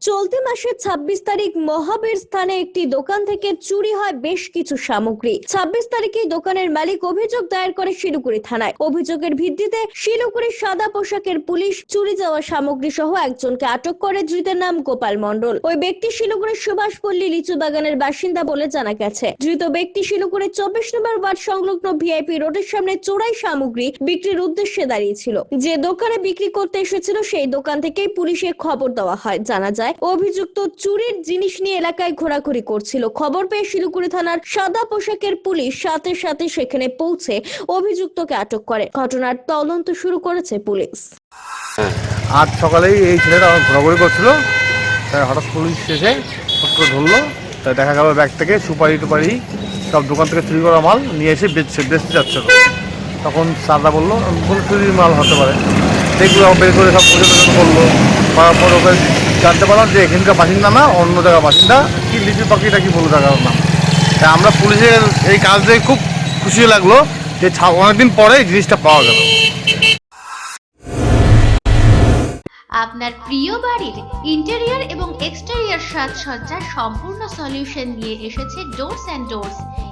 চলতি মাসের ২৬ তারিখ মহাবীর স্থানে একটি দোকান থেকে চুরি হয় বেশ কিছু সামগ্রী। ২৬ তারিখে দোকানের মালিক অভিযোগ দায়ের করে শিলিগুড়ি থানায়। অভিযোগের ভিত্তিতে শিলিগুড়ির সাদা পোশাকের পুলিশ চুরি যাওয়া সামগ্রী সহ একজনকে আটক করে ধৃতের নাম গোপাল মণ্ডল। ওই ব্যক্তি শিলিগুড়ির সুভাষপল্লী লিচু বাগানের বাসিন্দা বলে জানা গেছে। ধৃত ব্যক্তি শিলিগুড়ির চব্বিশ নম্বর ওয়ার্ড সংলগ্ন ভিআইপি রোডের সামনে চোরাই সামগ্রী বিক্রির উদ্দেশ্যে দাঁড়িয়েছিল যে দোকানে বিক্রি করতে এসেছিল সেই দোকান থেকেই পুলিশে খবর দেওয়া হয়, জানা যায়। অভিযুক্ত চুরির জিনিস নিয়ে এলাকায় ঘোরাঘুরি করছিল। খবর পেয়ে শিলিগুড়ি থানার সাদা পোশাকের পুলিশ সাথে সাথে সেখানে পৌঁছে অভিযুক্তকে আটক করে। ঘটনার তদন্ত শুরু করেছে পুলিশ। আজ সকালেই এই ছেলেটা ঘোরাঘুরি করছিল। হঠাৎ পুলিশ এসে করে ধরলো। তাই দেখা গেল ব্যাগ থেকে সুপারি টুপারি সব দোকান থেকে চুরি করা মাল নিয়ে এসে বেচছে বেচতে যাচ্ছিল। তখন স্যাররা বলল কোনো চুরির মাল হতে পারে। দেখল, বের করে সব পরিচালনা করল। ওকে জানতে পারলাম যে এখানকার বাসিন্দা না, অন্য জায়গার বাসিন্দা। কি লিচু পাখিটা কি বলে জায়গার নাম তাই আমরা পুলিশের এই কাজ দেখে খুব খুশি লাগল যে অনেকদিন পরে এই জিনিসটা পাওয়া গেল। আপনার প্রিয় বাড়ির ইন্টেরিয়র এবং এক্সটেরিয়র সাজসজ্জার সম্পূর্ণ সলিউশন নিয়ে এসেছে ডোরস অ্যান্ড ডোরস